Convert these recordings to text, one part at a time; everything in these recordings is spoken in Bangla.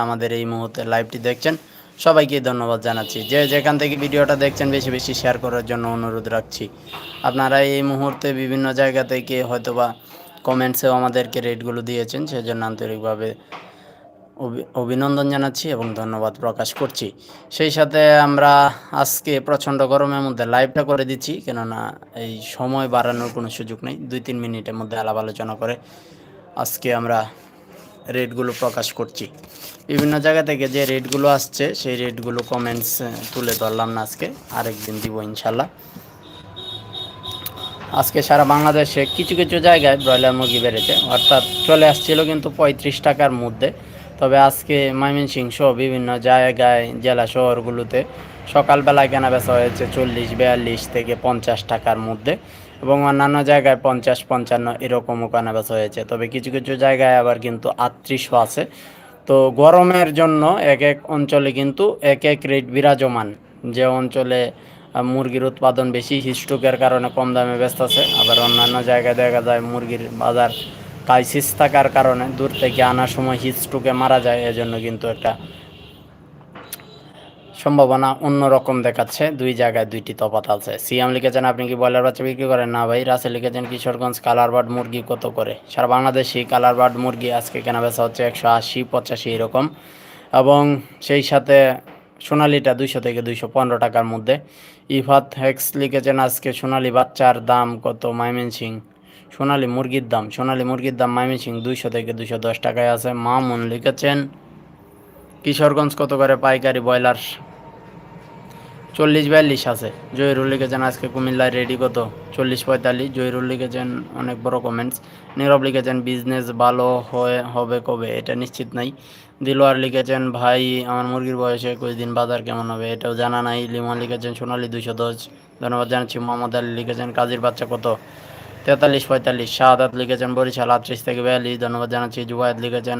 আমাদের এই মুহূর্তে লাইভটি দেখছেন। সবাইকে ধন্যবাদ জানাচ্ছি। যে যেখান থেকে ভিডিওটা দেখছেন, বেশি বেশি শেয়ার করার জন্য অনুরোধ রাখছি। আপনারা এই মুহূর্তে বিভিন্ন জায়গা থেকে হয়তোবা কমেন্টসেও আমাদেরকে রেটগুলো দিয়েছেন, সেজন্য আন্তরিকভাবে অভি- অভিনন্দন জানাচ্ছি এবং ধন্যবাদ প্রকাশ করছি। সেই সাথে আমরা আজকে প্রচণ্ড গরমের মধ্যে লাইভটা করে দিচ্ছি, কেননা এই সময় বাড়ানোর কোনো সুযোগ নেই। দুই তিন মিনিটের মধ্যে আলাপ আলোচনা করে আজকে আমরা রেটগুলো প্রকাশ করছি। বিভিন্ন জায়গা থেকে যে রেটগুলো আসছে, সেই রেটগুলো কমেন্টস তুলে ধরলাম না আজকে। আরেকদিন দিব ইনশাল্লাহ। আজকে সারা বাংলাদেশে কিছু কিছু জায়গায় ব্রয়লার মুরগি বেড়েছে। অর্থাৎ চলে আসছিল কিন্তু পঁয়ত্রিশ টাকার মধ্যে। তবে আজকে ময়মনসিংহ সহ বিভিন্ন জায়গায়, জেলা শহরগুলোতে সকালবেলায় কেনা বেচা হয়েছে চল্লিশ, বিয়াল্লিশ থেকে পঞ্চাশ টাকার মধ্যে। এবং অন্যান্য জায়গায় পঞ্চাশ, পঞ্চান্ন এরকমও কেনা বেচা হয়েছে। তবে কিছু কিছু জায়গায় আবার কিন্তু আটত্রিশও আছে। তো গরমের জন্য এক এক অঞ্চলে কিন্তু এক এক রেট বিরাজমান। যে অঞ্চলে মুরগির উৎপাদন বেশি হিস্ট্রোকের কারণে কম দামে ব্যস্ত আছে আবার অন্যান্য জায়গায় দেখা যায় মুরগির বাজার ক্রাইসিস থাকার কারণে দূর থেকে আনার সময় হিস্ট্রোকে মারা যায়। এজন্য কিন্তু একটা সম্ভাবনা অন্যরকম দেখাচ্ছে। দুই জায়গায় দুইটি তফাত আছে। সিএম লিখেছেন, আপনি কি ব্রয়লার বাচ্চা বিক্রি করেন? না ভাই। রাসে লিখেছেন, কিশোরগঞ্জ কালার বার্ড মুরগি কত করে? সারা বাংলাদেশি কালার বার্ড মুরগি আজকে কেনা বেচা হচ্ছে একশো আশি, পঁচাশি এরকম। এবং সেই সাথে সোনালিটা দুইশো থেকে দুইশো পনেরো টাকার মধ্যে। ইফাত হেক্স লিখেছেন, আজকে সোনালি বাচ্চার দাম কত? মাইমেনসিং সোনালি মুরগির দাম। সোনালি মুরগির দাম মাইমেনসিং দুইশো থেকে দুইশো দশ টাকায় আছে। মামুন লিখেছেন, কিশোরগঞ্জ কত করে পাইকারি ব্রয়লার? চল্লিশ বিয়াল্লিশ আছে। জহিরুল লিখেছেন আজকে কুমিল্লায় রেডি কত? চল্লিশ পঁয়তাল্লিশ জহিরুল লিখেছেন অনেক বড় কমেন্টস নীরব লিখেছেন বিজনেস ভালো হয়ে, হবে কবে? এটা নিশ্চিত নাই। দিলোয়ার লিখেছেন ভাই, আমার মুরগির বয়সে একুশ দিন, বাজার কেমন হবে? এটাও জানা নাই। লিমন লিখেছেন সোনালি দুইশো দশ। ধন্যবাদ জানাচ্ছি। মোহাম্মদ আলী লিখেছেন কাজীর বাচ্চা কত? তেতাল্লিশ পঁয়তাল্লিশ শাহাদাত লিখেছেন বরিশাল আটত্রিশ থেকে বিয়াল্লিশ। ধন্যবাদ জানাচ্ছি। জুবায়দ লিখেছেন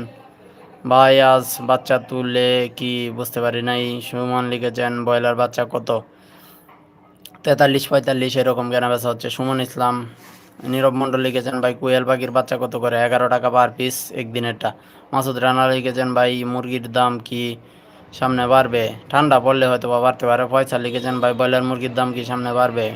ভাই, আজ বাচ্চা তুলে কি বুঝতে পারি নাই। সুমন লিখেছেন, ব্রয়লার বাচ্চা কত? তেতাল্লিশ, পঁয়তাল্লিশ, এরকম কেনা বেচা হচ্ছে। সুমন ইসলাম, নীরব মণ্ডল লিখেছেন, ভাই, কুয়েল পাখির বাচ্চা কত করে? এগারো টাকা পার পিস একদিনেরটা। মাসুদ রানা লিখেছেন, ভাই, মুরগির দাম কি সামনে বাড়বে? ঠান্ডা পড়লে হয়তো বা বাড়তে পারে। পয়সা লিখেছেন, ভাই, ব্রয়লার মুরগির দাম কি সামনে বাড়বে?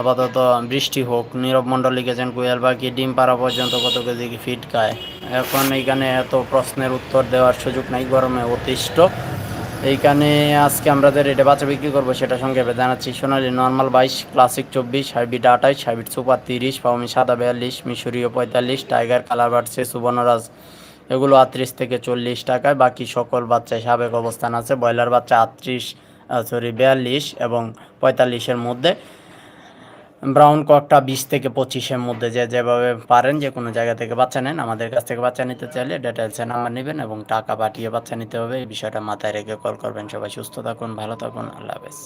আপাতত বৃষ্টি হোক, নীরব মণ্ডল লিখেছেন, কুয়েল পাখি ডিম পাড়া পর্যন্ত কত কেজি ফিট খায়? এখন এইখানে এত প্রশ্নের উত্তর দেওয়ার সুযোগ নাই, গরমে অতিষ্ঠ। এইখানে আজকে আমরা যে রেটে বাচ্চা বিক্রি করব সেটা সংক্ষেপে জানাচ্ছি। সোনালি নর্মাল বাইশ ক্লাসিক চব্বিশ, হাইব্রিড আঠাইশ, হাইব্রিড সুপার তিরিশ পাওমি সাদা বিয়াল্লিশ, মিশরীয় পঁয়তাল্লিশ, টাইগার কালার বাড়ছে সুবর্ণরাজ। এগুলো আটত্রিশ থেকে চল্লিশ টাকায়, বাকি সকল বাচ্চায় সাবেক অবস্থান আছে। ব্রয়লার বাচ্চা আটত্রিশ সরি বিয়াল্লিশ এবং পঁয়তাল্লিশের মধ্যে। ব্রাউন ককটা বিশ থেকে পঁচিশের মধ্যে যে যেভাবে পারেন, যে কোনো জায়গা থেকে বাচ্চা নেন, আমাদের কাছ থেকে বাচ্চা নিতে চাইলে ডিটেলসে নাম্বার নেবেন এবং টাকা পাঠিয়ে বাচ্চা নিতে হবে। এই বিষয়টা মাথায় রেখে কল করবেন। সবাই সুস্থ থাকুন, ভালো থাকুন। আল্লাহ হাফেজ।